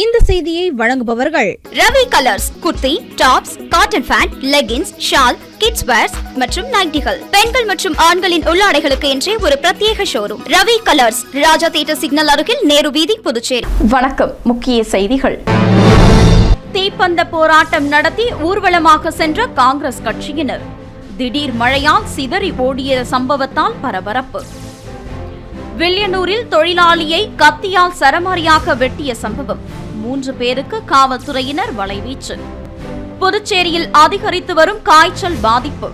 இந்த செய்தியை வழங்குபவர்கள் Ravi colours kurti tops cotton pant leggings shawl kids wears மற்றும் நைட்டிகள். பெண்கள் மற்றும் ஆண்களின் உள்ளாடைகளுக்கு என்றே ஒரு பிரத்யேக showroom Ravi colours Raja theatre signal அருகில் நேரு வீதி புதுச்சேரி. வணக்கம். முக்கிய செய்திகள். தீப்பந்த போராட்டம் நடத்தி ஊர்வலமாக சென்ற காங்கிரஸ் கட்சியினர். திடீர் மழையால் சிதறி ஓடிய சம்பவத்தால் பரபரப்பு. வில்லியனூரில் தொழிலாளியை கத்தியால் சரமாரியாக வெட்டிய சம்பவம். மூன்று பேருக்கு காவல்துறையினர் வலைவீச்சு. புதுச்சேரியில் அதிகரித்து வரும் காய்ச்சல் பாதிப்பு.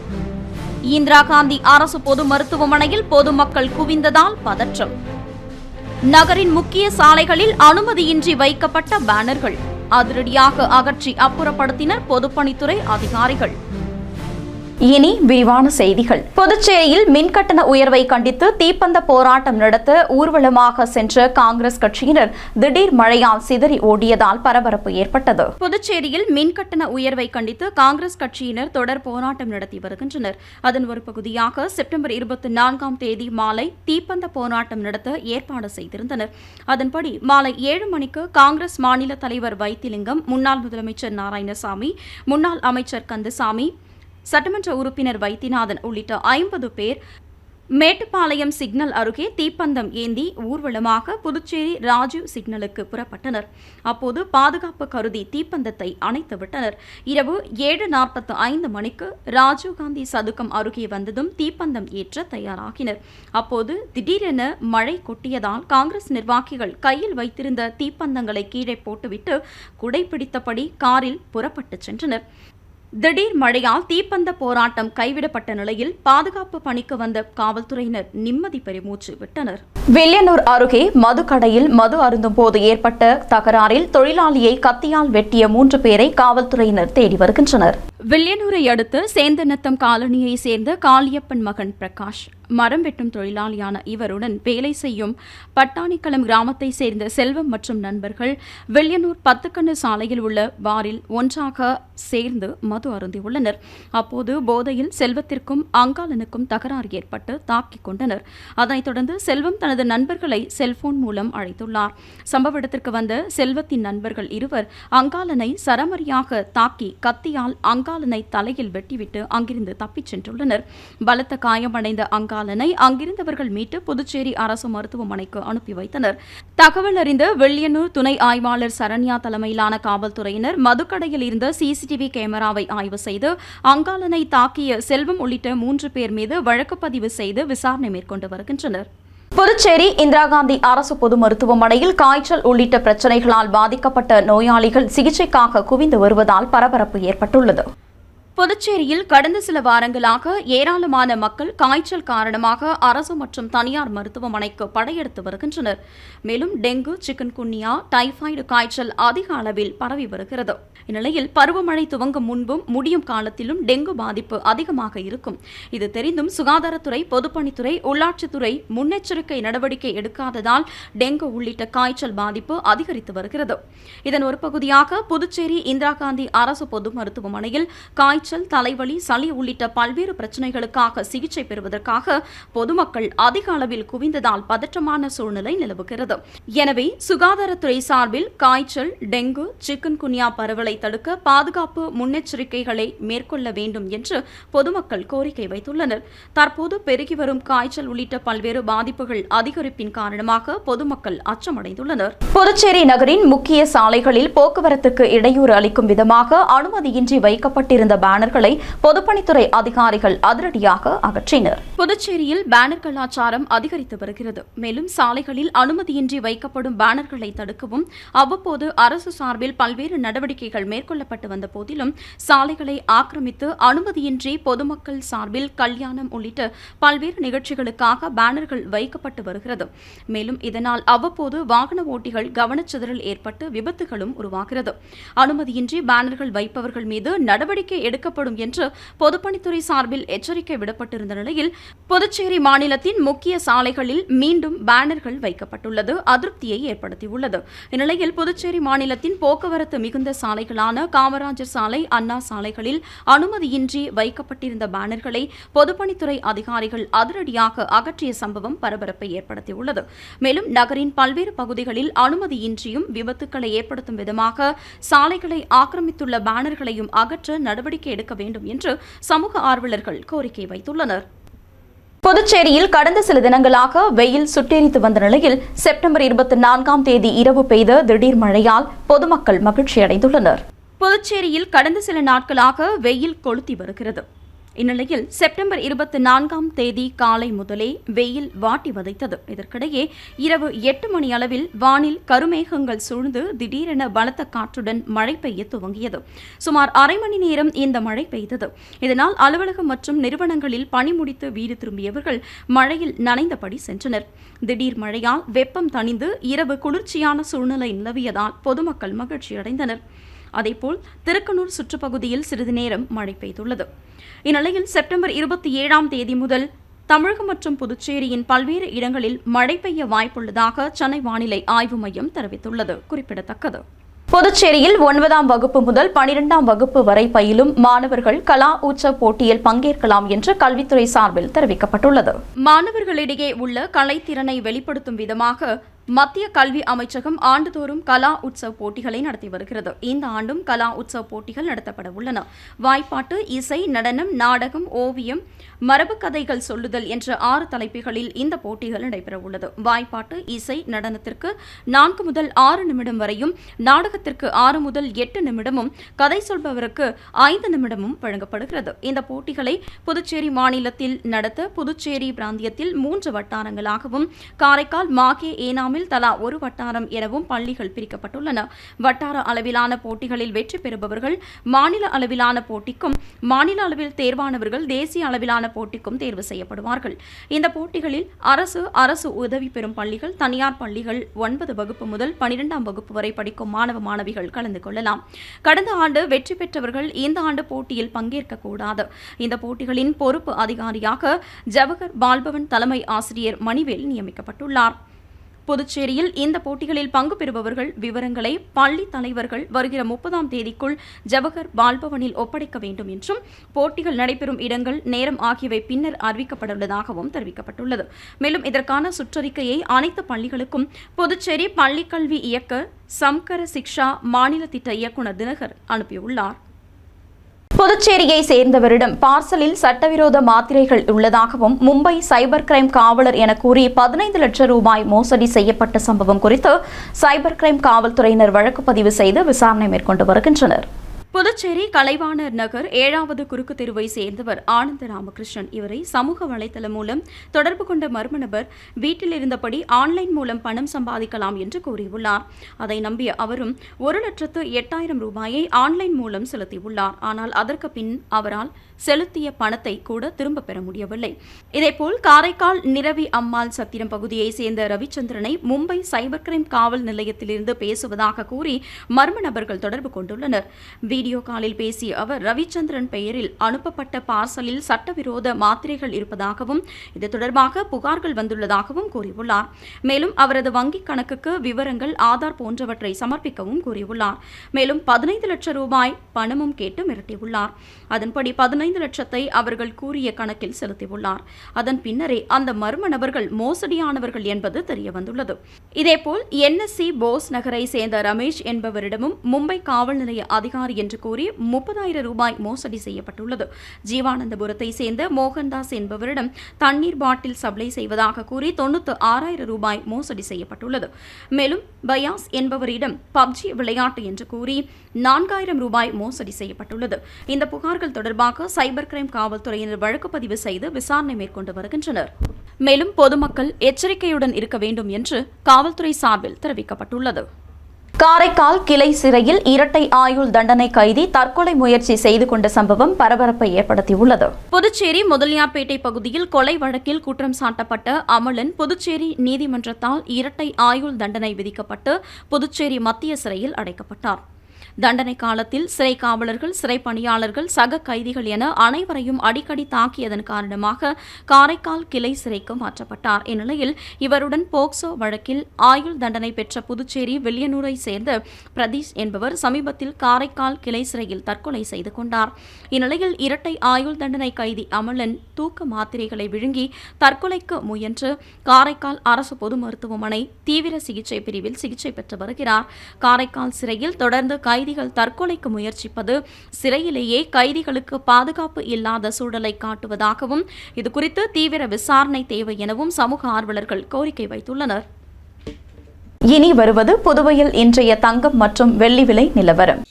இந்திரா காந்தி அரசு பொது மருத்துவமனையில் பொதுமக்கள் குவிந்ததால் பதற்றம். நகரின் முக்கிய சாலைகளில் அனுமதியின்றி வைக்கப்பட்ட பேனர்கள். அதிரடியாக அகற்றி அப்புறப்படுத்தினர் பொதுப்பணித்துறை அதிகாரிகள். இனி விரிவான செய்திகள். புதுச்சேரியில் மின்கட்டண உயர்வை கண்டித்து தீப்பந்த போராட்டம் நடத்த ஊர்வலமாக சென்ற காங்கிரஸ் கட்சியினர் திடீர் மழையால் சிதறி ஓடியதால் பரபரப்பு ஏற்பட்டது. புதுச்சேரியில் மின்கட்டண உயர்வை கண்டித்து காங்கிரஸ் கட்சியினர் தொடர் போராட்டம் நடத்தி வருகின்றனர். அதன் ஒரு பகுதியாக செப்டம்பர் இருபத்தி நான்காம் தேதி மாலை தீப்பந்த போராட்டம் நடத்த ஏற்பாடு செய்திருந்தனர். அதன்படி மாலை ஏழு மணிக்கு காங்கிரஸ் மாநில தலைவர் வைத்திலிங்கம் முன்னாள் முதலமைச்சர் நாராயணசாமி முன்னாள் அமைச்சர் கந்தசாமி சட்டமன்ற உறுப்பினர் வைத்தியநாதன் உள்ளிட்ட ஐம்பது பேர் மேட்டுப்பாளையம் சிக்னல் அருகே தீப்பந்தம் ஏந்தி ஊர்வலமாக புதுச்சேரி ராஜீவ் சிக்னலுக்கு புறப்பட்டனர். அப்போது பாதுகாப்பு கருதி தீப்பந்தத்தை அணைத்து விட்டனர். இரவு ஏழு நாற்பத்து ஐந்து மணிக்கு ராஜீவ்காந்தி சதுக்கம் அருகே வந்ததும் தீப்பந்தம் ஏற்ற தயாராகினர். அப்போது திடீரென மழை கொட்டியதால் காங்கிரஸ் நிர்வாகிகள் கையில் வைத்திருந்த தீப்பந்தங்களை கீழே போட்டுவிட்டு குடைபிடித்தபடி காரில் புறப்பட்டுச் சென்றனர். திடீர் மழையால் தீப்பந்த போராட்டம் கைவிடப்பட்ட நிலையில் பாதுகாப்பு பணிக்கு வந்த காவல்துறையினர் நிம்மதி பெருமூச்சு விட்டனர். வில்லியனூர் அருகே மதுக்கடையில் மது அருந்தும் போது ஏற்பட்ட தகராறில் தொழிலாளியை கத்தியால் வெட்டிய மூன்று பேரை காவல்துறையினர் தேடி வருகின்றனர். வில்லியனூரை அடுத்து சேந்தநத்தம் காலனியை சேர்ந்த காளியப்பன் மகன் பிரகாஷ் மரம் வெட்டும் தொழிலாளியான இவருடன் வேலை செய்யும் பட்டாணிக்களம் கிராமத்தை சேர்ந்த செல்வம் மற்றும் நண்பர்கள் வில்லியனூர் பத்துக்கண்ணு சாலையில் உள்ள பாரில் ஒன்றாக சேர்ந்து மது அருந்தியுள்ளனர் அப்போது போதையில் செல்வத்திற்கும் அங்காளனுக்கும் தகராறு ஏற்பட்டு தாக்கிக் கொண்டனர். அதனைத் தொடர்ந்து செல்வம் தனது நண்பர்களை செல்போன் மூலம் அழைத்துள்ளார். சம்பவ இடத்திற்கு வந்த செல்வத்தின் நண்பர்கள் இருவர் அங்காளனை சரமரியாக தாக்கி கத்தியால் அங்காளனை தலையில் வெட்டிவிட்டு அங்கிருந்து தப்பிச் சென்றுள்ளனர். பலத்த காயமடைந்த அங்காளனை அங்கிருந்தவர்கள் மீட்டு புதுச்சேரி அரசு மருத்துவமனைக்கு அனுப்பி வைத்தனர். தகவல் அறிந்த வெள்ளியனூர் துணை ஆய்வாளர் சரண்யா தலைமையிலான காவல்துறையினர் மதுக்கடையில் இருந்த சிசிடிவி கேமராவை ஆய்வு செய்து அங்காளனை தாக்கிய செல்வம் உள்ளிட்ட மூன்று பேர் மீது வழக்கு பதிவு செய்து விசாரணை மேற்கொண்டு வருகின்றனர். புதுச்சேரி இந்திரா காந்தி அரசு பொது மருத்துவமனையில் காய்ச்சல் உள்ளிட்ட பிரச்சனைகளால் பாதிக்கப்பட்ட நோயாளிகள் சிகிச்சைக்காக குவிந்து வருவதால் பரபரப்பு ஏற்பட்டுள்ளது. புதுச்சேரியில் கடந்த சில வாரங்களாக ஏராளமான மக்கள் காய்ச்சல் காரணமாக அரசு மற்றும் தனியார் மருத்துவமனைக்கு படையெடுத்து வருகின்றனர். மேலும் டெங்கு சிக்கன் குன்னியா டைபாய்டு காய்ச்சல் அதிக அளவில் பரவி வருகிறது. இந்நிலையில் பருவமழை துவங்கும் முன்பும் முடியும் காலத்திலும் டெங்கு பாதிப்பு அதிகமாக இருக்கும். இது தெரிந்தும் சுகாதாரத்துறை பொதுப்பணித்துறை உள்ளாட்சித்துறை முன்னெச்சரிக்கை நடவடிக்கை எடுக்காததால் டெங்கு உள்ளிட்ட காய்ச்சல் பாதிப்பு அதிகரித்து வருகிறது. இதன் ஒரு பகுதியாக புதுச்சேரி இந்திரா காந்தி அரசு பொது மருத்துவமனையில் காய்ச்சல் காய்ச்சல் தலைவலி சளி உள்ளிட்ட பல்வேறு பிரச்சினைகளுக்காக சிகிச்சை பெறுவதற்காக பொதுமக்கள் அதிக அளவில் குவிந்ததால் பதற்றமான சூழ்நிலை நிலவுகிறது. எனவே சுகாதாரத்துறை சார்பில் காய்ச்சல் டெங்கு சிக்கன் குனியா பரவலை தடுக்க பாதுகாப்பு முன்னெச்சரிக்கைகளை மேற்கொள்ள வேண்டும் என்று பொதுமக்கள் கோரிக்கை வைத்துள்ளனர். தற்போது பெருகி வரும் காய்ச்சல் உள்ளிட்ட பல்வேறு பாதிப்புகள் அதிகரிப்பின் காரணமாக பொதுமக்கள் அச்சமடைந்துள்ளனர். புதுச்சேரி நகரின் முக்கிய சாலைகளில் போக்குவரத்துக்கு இடையூறு அளிக்கும் விதமாக அனுமதியின்றி வைக்கப்பட்டிருந்த பேனர் பேனர்களை பொதுப்பணித்துறை அதிகாரிகள் அதிரடியாக அகற்றினர். புதுச்சேரியில் பேனர் கலாச்சாரம் அதிகரித்து வருகிறது. மேலும் சாலைகளில் அனுமதியின்றி வைக்கப்படும் பேனர்களை தடுக்கவும் அவ்வப்போது அரசு சார்பில் பல்வேறு நடவடிக்கைகள் மேற்கொள்ளப்பட்டு வந்த போதிலும் சாலைகளை ஆக்கிரமித்து அனுமதியின்றி பொதுமக்கள் சார்பில் கல்யாணம் உள்ளிட்ட பல்வேறு நிகழ்ச்சிகளுக்காக பேனர்கள் வைக்கப்பட்டு வருகிறது. மேலும் இதனால் அவ்வப்போது வாகன ஓட்டிகள் கவனச்சிதறல் ஏற்பட்டு விபத்துகளும் உருவாகிறது. அனுமதியின்றி பேனர்கள் வைப்பவர்கள் மீது நடவடிக்கை எடுக்க பாதிக்கப்படும் என்று பொதுப்பணித்துறை சார்பில் எச்சரிக்கை விடப்பட்டிருந்த நிலையில் புதுச்சேரி மாநிலத்தின் முக்கிய சாலைகளில் மீண்டும் பேனர்கள் வைக்கப்பட்டுள்ளது அதிருப்தியை ஏற்படுத்தியுள்ளது. இந்நிலையில் புதுச்சேரி மாநிலத்தின் போக்குவரத்து மிகுந்த சாலைகளான காமராஜர் சாலை அண்ணா சாலைகளில் அனுமதியின்றி வைக்கப்பட்டிருந்த பேனர்களை பொதுப்பணித்துறை அதிகாரிகள் அதிரடியாக அகற்றிய சம்பவம் பரபரப்பை ஏற்படுத்தியுள்ளது. மேலும் நகரின் பல்வேறு பகுதிகளில் அனுமதியின்றியும் விபத்துக்களை ஏற்படுத்தும் விதமாக சாலைகளை ஆக்கிரமித்துள்ள பேனர்களையும் அகற்ற நடவடிக்கை எடுக்க வேண்டும் என்று சமூக ஆர்வலர்கள் கோரிக்கை வைத்துள்ளனர். புதுச்சேரியில் கடந்த சில தினங்களாக வெயில் சுட்டெரித்து வந்த நிலையில் செப்டம்பர் இருபத்தி நான்காம் தேதி இரவு பெய்த திடீர் மழையால் பொதுமக்கள் மகிழ்ச்சியடைந்துள்ளனர். புதுச்சேரியில் கடந்த சில நாட்களாக வெயில் கொளுத்தி வருகிறது. இந்நிலையில் செப்டம்பர் இருபத்தி நான்காம் தேதி காலை முதலே வெயில் வாட்டி வதைத்தது. இதற்கிடையே இரவு எட்டு மணி அளவில் வானில் கருமேகங்கள் சூழ்ந்து திடீரென பலத்த காற்றுடன் மழை பெய்ய துவங்கியது. சுமார் அரை மணி நேரம் இந்த மழை பெய்தது. இதனால் அலுவலகம் மற்றும் நிறுவனங்களில் பணி முடித்து வீடு திரும்பியவர்கள் மழையில் நனைந்தபடி சென்றனர். திடீர் மழையால் வெப்பம் தணிந்து இரவு குளிர்ச்சியான சூழ்நிலை நிலவியதால் பொதுமக்கள் மகிழ்ச்சியடைந்தனர். அதேபோல் திருக்கனூர் சுற்றுப்பகுதியில் சிறிது நேரம் மழை பெய்துள்ளது. இந்நிலையில் செப்டம்பர் இருபத்தி ஏழாம் தேதி முதல் தமிழகம் மற்றும் புதுச்சேரியின் பல்வேறு இடங்களில் மழை பெய்ய வாய்ப்புள்ளதாக சென்னை வானிலை ஆய்வு மையம் தெரிவித்துள்ளது. குறிப்பிடத்தக்கது. புதுச்சேரியில் ஒன்பதாம் வகுப்பு முதல் பனிரெண்டாம் வகுப்பு வரை பயிலும் மாணவர்கள் கலா உற்சவ போட்டியில் பங்கேற்கலாம் என்று கல்வித்துறை சார்பில் தெரிவிக்கப்பட்டுள்ளது. மாணவர்களிடையே உள்ள கலைத்திறனை வெளிப்படுத்தும் விதமாக மத்திய கல்வி அமைச்சகம் ஆண்டுதோறும் கலா உற்சவ் போட்டிகளை நடத்தி வருகிறது. இந்த ஆண்டும் கலா உற்சவ் போட்டிகள் நடத்தப்பட உள்ளன. வாய்ப்பாட்டு இசை நடனம் நாடகம் ஓவியம் மரபு கதைகள் சொல்லுதல் என்ற ஆறு தலைப்புகளில் இந்த போட்டிகள் நடைபெற உள்ளது. வாய்ப்பாட்டு இசை நடனத்திற்கு நான்கு முதல் ஆறு நிமிடம் வரையும் நாடகத்திற்கு ஆறு முதல் எட்டு நிமிடமும் கதை சொல்பவருக்கு ஐந்து நிமிடமும் வழங்கப்படுகிறது. இந்த போட்டிகளை புதுச்சேரி மாநிலத்தில் நடத்த புதுச்சேரி பிராந்தியத்தில் மூன்று வட்டாரங்களாகவும் காரைக்கால் மாகே ஏனாமில் தலா ஒரு வட்டாரம் எனவும் பள்ளிகள் பிரிக்கப்பட்டுள்ளன. வட்டார அளவிலான போட்டிகளில் வெற்றி பெறுபவர்கள் மாநில அளவிலான போட்டிக்கும் மாநில அளவில் தேர்வானவர்கள் தேசிய அளவிலான போட்டிக்கும் தேர்வு செய்யப்படுவார்கள். இந்த போட்டிகளில் அரசு அரசு உதவி பெறும் பள்ளிகள் தனியார் பள்ளிகள் ஒன்பது வகுப்பு முதல் பனிரெண்டாம் வகுப்பு வரை படிக்கும் மாணவ மாணவிகள் கலந்து கொள்ளலாம். கடந்த ஆண்டு வெற்றி பெற்றவர்கள் இந்த ஆண்டு போட்டியில் பங்கேற்கக்கூடாது இந்த போட்டிகளின் பொறுப்பு அதிகாரியாக ஜவஹர் பால்பவன் தலைமை ஆசிரியர் மணிவேல் நியமிக்கப்பட்டுள்ளார். புதுச்சேரியில் இந்த போட்டிகளில் பங்கு பெறுபவர்கள் விவரங்களை பள்ளி தலைவர்கள் வருகிற முப்பதாம் தேதிக்குள் ஜவஹர் பால்பவனில் ஒப்படைக்க வேண்டும் என்றும் போட்டிகள் நடைபெறும் இடங்கள் நேரம் ஆகியவை பின்னர் அறிவிக்கப்படவுள்ளதாகவும் தெரிவிக்கப்பட்டுள்ளது. மேலும் இதற்கான சுற்றறிக்கையை அனைத்து பள்ளிகளுக்கும் புதுச்சேரி பள்ளிக்கல்வி இயக்க சம்கர சிக்ஷா மாநில திட்ட இயக்குநர் தினகர் அனுப்பியுள்ளார். புதுச்சேரியை சேர்ந்தவரிடம் பார்சலில் சட்டவிரோத மாத்திரைகள் உள்ளதாகவும் மும்பை சைபர் கிரைம் காவலர் என கூறி பதினைந்து லட்சம் ரூபாய் மோசடி செய்யப்பட்ட சம்பவம் குறித்து சைபர் கிரைம் காவல்துறையினர் வழக்கு பதிவு செய்து விசாரணை மேற்கொண்டு வருகின்றனர். புதுச்சேரி கலைவாணர் நகர் ஏழாவது குறுக்கு தெருவை சேர்ந்தவர் ஆனந்த ராமகிருஷ்ணன். இவரை சமூக வலைதளம் மூலம் தொடர்பு கொண்ட மர்ம நபர் வீட்டில் இருந்தபடி ஆன்லைன் மூலம் பணம் சம்பாதிக்கலாம் என்று கூறியுள்ளார். அதை நம்பிய அவரும் ஒரு லட்சத்து எட்டாயிரம் ரூபாயை ஆன்லைன் மூலம் செலுத்தியுள்ளார். ஆனால் அதற்கு பின் அவரால் செலுத்திய பணத்தை கூட திரும்ப பெற முடியவில்லை. இதேபோல் காரைக்கால் நிரவி அம்மாள் சத்திரம் பகுதியை சேர்ந்த ரவிச்சந்திரனை மும்பை சைபர் கிரைம் காவல் நிலையத்திலிருந்து பேசுவதாக கூறி மர்ம நபர்கள் தொடர்பு கொண்டுள்ளனர். வீடியோ காலில் பேசிய அவர் ரவிச்சந்திரன் பெயரில் அனுப்பப்பட்ட பார்சலில் சட்டவிரோத மாத்திரைகள் இருப்பதாகவும் இது தொடர்பாக புகார்கள் வந்துள்ளதாகவும் கூறியுள்ளார். மேலும் அவரது வங்கிக் கணக்குக்கு விவரங்கள் ஆதார் போன்றவற்றை சமர்ப்பிக்கவும் கூறியுள்ளார். மேலும் பதினைந்து லட்சம் ரூபாய் பணமும் கேட்டு மிரட்டியுள்ளார். அதன்படி பதினைந்து லட்சத்தை அவர்கள் கூறிய கணக்கில் செலுத்தியுள்ளார். அதன் பின்னரே அந்த மர்ம நபர்கள் மோசடியானவர்கள் என்பது தெரியவந்துள்ளது. இதேபோல் என்எஸ்சி போஸ் நகரை சேர்ந்த ரமேஷ் என்பவரிடமும் மும்பை காவல் நிலைய அதிகாரி என்று கூறி முப்பதாயிரம் ரூபாய் மோசடி செய்யப்பட்டுள்ளது. ஜீவானந்தபுரத்தை சேர்ந்த மோகன்தாஸ் என்பவரிடம் தண்ணீர் பாட்டில் சப்ளை செய்வதாக கூறி தொண்ணூத்து ஆறாயிரம் ரூபாய் மோசடி செய்யப்பட்டுள்ளது. மேலும் பயாஸ் என்பவரிடம் பப்ஜி விளையாட்டு என்று கூறி நான்காயிரம் ரூபாய் மோசடி செய்யப்பட்டுள்ளது. இந்த புகார்கள் தொடர்பாக சைபர் கிரைம் காவல்துறையினர் வழக்கு பதிவு செய்து விசாரணை மேற்கொண்டு வருகின்றனர். மேலும் பொதுமக்கள் எச்சரிக்கையுடன் இருக்க வேண்டும் என்று காவல்துறை சார்பில் தெரிவிக்கப்பட்டுள்ளது. காரைக்கால் கிளை சிறையில் இரட்டை ஆயுள் தண்டனை கைதி தற்கொலை முயற்சி செய்து கொண்ட சம்பவம் பரபரப்பை ஏற்படுத்தியுள்ளது. புதுச்சேரி முதலியார்பேட்டை பகுதியில் கொலை வழக்கில் குற்றம் சாட்டப்பட்ட அமலன் புதுச்சேரி நீதிமன்றத்தால் இரட்டை ஆயுள் தண்டனை விதிக்கப்பட்டு புதுச்சேரி மத்திய சிறையில் அடைக்கப்பட்டார். தண்டனை காலத்தில் சிறை காவலர்கள் சிறை பணியாளர்கள் சக கைதிகள் என அனைவரையும் அடிக்கடி தாக்கியதன் காரணமாக காரைக்கால் கிளை சிறைக்கு மாற்றப்பட்டார். இந்நிலையில் இவருடன் போக்சோ வழக்கில் ஆயுள் தண்டனை பெற்ற புதுச்சேரி வில்லியனூரை சேர்ந்த பிரதீஷ் என்பவர் சமீபத்தில் காரைக்கால் கிளை சிறையில் தற்கொலை செய்து கொண்டார். இந்நிலையில் இரட்டை ஆயுள் தண்டனை கைதி அமலன் தூக்க மாத்திரைகளை விழுங்கி தற்கொலைக்கு முயன்று காரைக்கால் அரசு பொது மருத்துவமனை தீவிர சிகிச்சை பிரிவில் சிகிச்சை பெற்று வருகிறார். காரைக்கால் சிறையில் தொடர்ந்து கைதிகள் தற்கொலைக்கு முயற்சிப்பது சிறையிலேயே கைதிகளுக்கு பாதுகாப்பு இல்லாத சூழலை காட்டுவதாகவும் இதுகுறித்து தீவிர விசாரணை தேவை எனவும் சமூக ஆர்வலர்கள் கோரிக்கை வைத்துள்ளனர். இனி வருவது புதுவையில் இன்றைய தங்கம் மற்றும் வெள்ளி விலை நிலவரம்.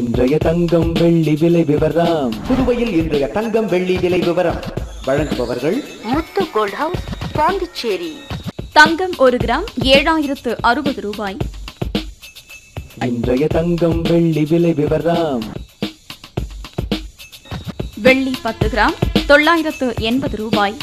இன்றைய தங்கம் வெள்ளி விலை விவரம். புதுவையில் இன்றைய தங்கம் வெள்ளி விலை விவரம். வழங்குபவர்கள் முத்து கோல்ட் ஹவுஸ் பாண்டிச்சேரி. தங்கம் ஒரு கிராம் ஏழாயிரத்து அறுபது ரூபாய். இன்றைய தங்கம் வெள்ளி விலை விவரம் வெள்ளி பத்து கிராம் தொள்ளாயிரத்து எண்பது ரூபாய்.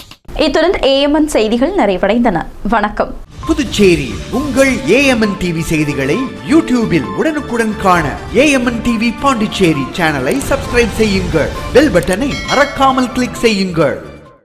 இத்துடன் ஏஎம்என் செய்திகள் நிறைவடைந்தன. வணக்கம். புதுச்சேரி உங்கள் ஏஎம்என் டிவி செய்திகளை யூடியூபில் உடனுக்குடன் காண ஏஎம்என் டிவி பாண்டிச்சேரி சேனலை சப்ஸ்கிரைப் செய்யுங்கள். பெல் பட்டனை மறக்காமல் கிளிக் செய்யுங்கள்.